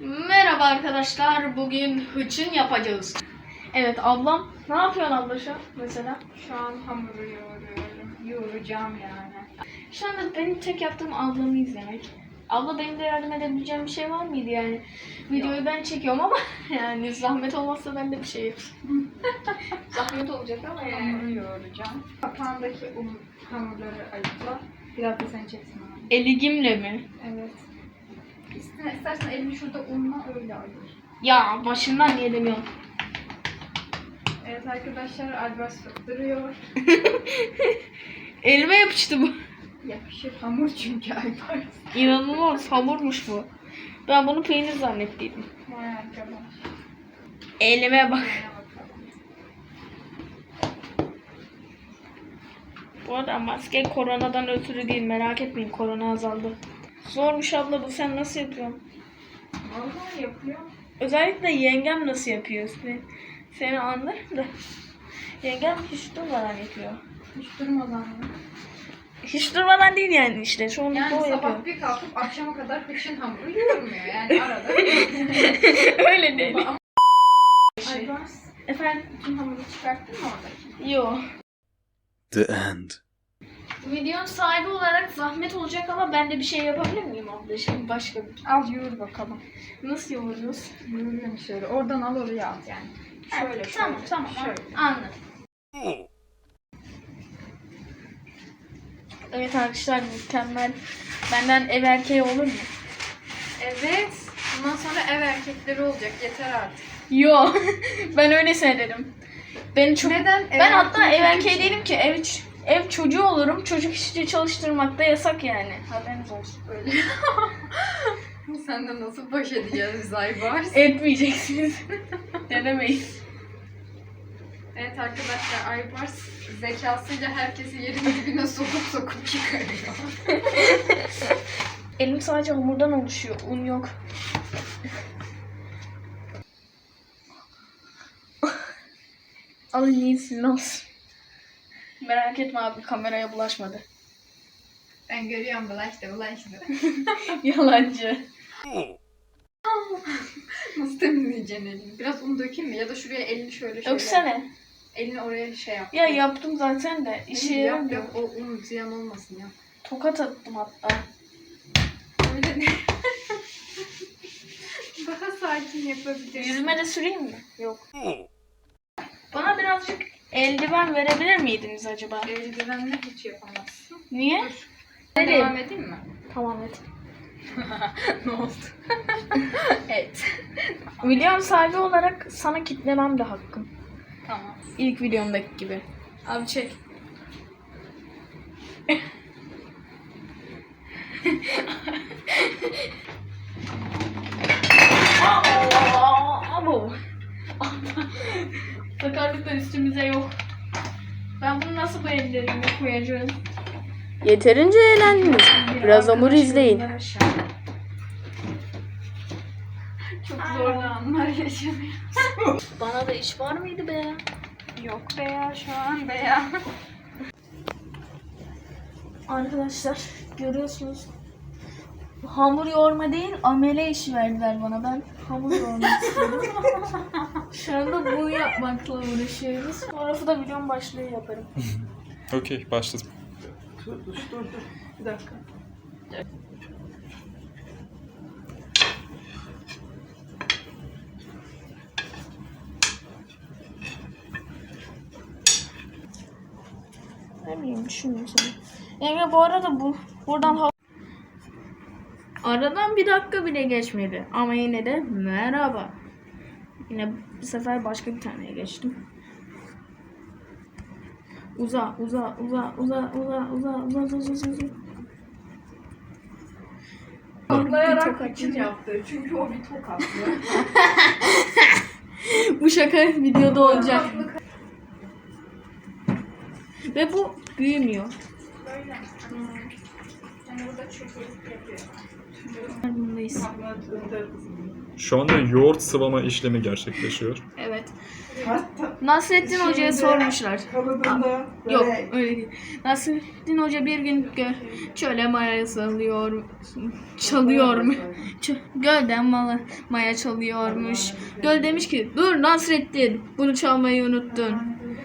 Merhaba arkadaşlar. Bugün hıçın yapacağız. Evet ablam. Ne yapıyorsun abla şu mesela? Şu an hamuru yoğuruyorum. Yoğuracağım yani. Şu anda benim tek yaptığım ablamı izlemek. Abla benim de yardım edebileceğim bir şey var mıydı yani? Videoyu ben çekiyorum ama yani zahmet olmazsa ben de bir şey yapayım. zahmet olacak ama yani. Hamuru yoğuracağım. Kapağındaki un hamurları ayıkla. Biraz da sen çeksin. Eligimle mi? Evet. İstersen, istersen elini şurada unla öyle ayır. Ya başından niye demiyorsun? Evet arkadaşlar Albas duruyor. Elime yapıştı bu. Yapışır hamur çünkü Albas. İnanılmaz hamurmuş bu. Ben bunu peynir zannettiydim. Vay arkadaş. Elime bak. Bu arada maske koronadan ötürü değil merak etmeyin korona azaldı. Zormuş abla bu sen nasıl yapıyorsun? Vallahi yapıyor. Özellikle yengem nasıl yapıyor? Seni, seni anlarım da. Yengem hiç durmadan yapıyor. Hiç durmadan mı? Hiç durmadan değil yani işte. Çoğunlukla Yani sabah yapıyor. bir kalkıp akşama kadar hışın hamuru yoğurmuyor. Yani arada. Öyle değil. Şey. Albas. Efendim? Bütün hamuru çıkarttın mı oradaki? Yo. The end. Videonun sahibi olarak zahmet olacak ama ben de bir şey yapabilir miyim abla? Şimdi başka bir. Al yoğur bakalım. Nasıl yoğuruyoruz? Yoğuruyorum şöyle. Oradan al oraya at yani. Şöyle Evet, şöyle. Tamam tamam Şöyle. anladım. Evet arkadaşlar mükemmel. Benden ev erkeği olur mu? Evet. Bundan sonra ev erkekleri olacak. Yeter artık. Yo. ben öyle söyledim. Beni çok Neden? Ev Ben hatta ev erkeği değilim ki ev ev çocuğu olurum. Çocuk işçi çalıştırmak da yasak yani. Haberiniz olsun. Öyle. Senden nasıl baş edeceğiz biz Aybars? Etmeyeceksiniz. Denemeyin. Evet arkadaşlar Aybars zekasıyla herkesi yerin dibine sokup sokup çıkarıyor. Elim sadece hamurdan oluşuyor. Un yok. Alın yiyin sizin olsun. Merak etme abi kameraya bulaşmadı. Ben görüyorum bulaştı bulaştı. Yalancı. Nasıl temizleyeceksin elini? Biraz un dökeyim mi? Ya da şuraya elini şöyle şöyle. Öksene. Elini oraya şey yap. Ya yaptım zaten de. İşe yap yaramıyor. yap o un ziyan olmasın ya. Tokat attım hatta. Öyle değil. Daha sakin yapabilirsin. Yüzüme de süreyim mi? Yok. Bana birazcık eldiven verebilir miydiniz acaba? Eldivenle hiç yapamazsın. Niye? Dur. Devam edeyim mi? Tamam et. ne oldu? evet. Videom sahibi olarak sana kitlemem de hakkım. Tamam. İlk videomdaki gibi. Abi çek. Abo. Sakarlıklar üstümüze yok. Ben bunu nasıl bu ellerime koyacağım? Yeterince eğlendiniz. Biraz hamur izleyin. Çok zorlu anlar yaşanıyor. Bana da iş var mıydı be? Yok be ya şu an be ya. Arkadaşlar görüyorsunuz. Hamur yoğurma değil amele işi verdiler bana. Ben hamur yoğurmak istiyorum. Şu anda bunu yapmakla uğraşıyoruz. Sonrası da videonun başlığı yaparım. Okey başladım. Bir dakika. Ne bileyim düşündüm sana. Yenge bu arada bu buradan Aradan bir dakika bile geçmedi. Ama yine de merhaba. Yine bu sefer başka bir taneye geçtim. Uza, uza, uza, uza, uza, uza, uza, uza, uza, uza, uza. Tokat için yaptı. Çünkü o bir tokatlı. Bu şaka videoda olacak. Ve bu büyümüyor. Böyle. Yani burada çöpürük yapıyor. Bundayız. Şu anda yoğurt sıvama işlemi gerçekleşiyor. Evet. Nasrettin Hoca'ya sormuşlar. Kalıbında Yok öyle değil. Nasrettin Hoca bir gün gö çöle maya salıyor, çalıyor mu? Ç- Gölden mala, maya çalıyormuş. Göl demiş ki dur Nasrettin bunu çalmayı unuttun.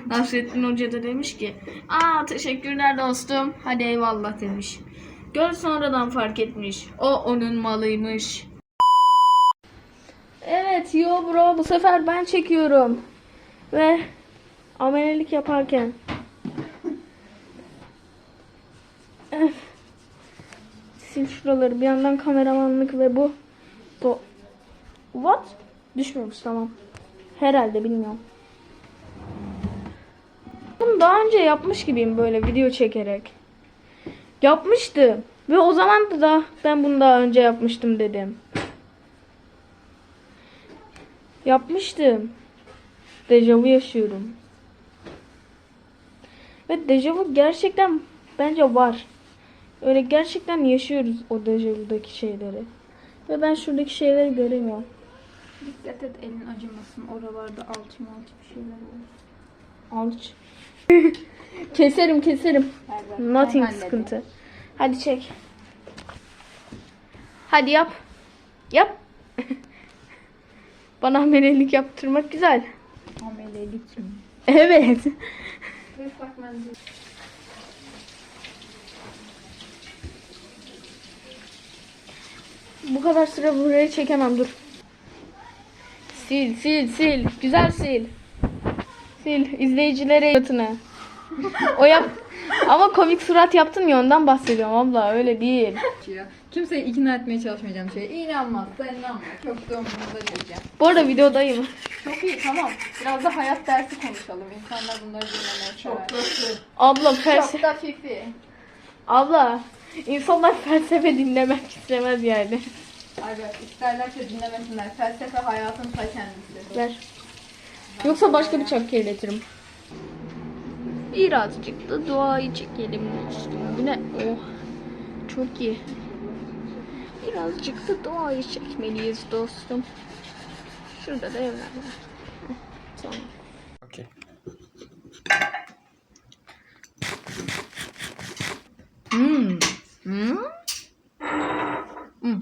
Nasrettin Hoca da demiş ki aa teşekkürler dostum hadi eyvallah demiş. Göl sonradan fark etmiş. O onun malıymış. Evet yo bro bu sefer ben çekiyorum. Ve amelelik yaparken. Sil şuraları bir yandan kameramanlık ve bu. Do What? Düşmüyormuş tamam. Herhalde bilmiyorum. Bunu daha önce yapmış gibiyim böyle video çekerek. Yapmıştım. Ve o zaman da ben bunu daha önce yapmıştım dedim. Yapmıştım. Dejavu yaşıyorum. Ve dejavu gerçekten bence var. Öyle gerçekten yaşıyoruz o dejavudaki şeyleri. Ve ben şuradaki şeyleri göremiyorum. dikkat et elin acımasın. Oralarda alçı malçı bir şeyler olur. Alç. keserim keserim. Ben Nothing hallederim. sıkıntı. Hadi çek. Hadi yap. Yap. Bana amelelik yaptırmak güzel. Amelelik mi? Evet. Bu kadar süre burayı çekemem dur. Sil sil sil. Güzel sil. Sil izleyicilere suratını. O yap. Ama komik surat yaptın ya ondan bahsediyorum abla öyle değil. Kimseyi ikna etmeye çalışmayacağım şey. İnanmazsa inanma. Çok da umurumda diyeceğim. Bu arada videodayım. Çok iyi tamam. Biraz da hayat dersi konuşalım. İnsanlar bunları dinlemeye Çok da Abla felsefe. Çok da fifi. Abla insanlar felsefe dinlemek istemez yani. Evet isterlerse dinlemesinler. Felsefe hayatın ta kendisi. Ver. Yoksa başka bıçak kirletirim. Birazcık da doğayı çekelim üstüne. Bu ne? Oh. Çok iyi. Birazcık da doğayı çekmeliyiz dostum. Şurada da evler var. Tamam. Okey. Hmm. Hmm. Hmm.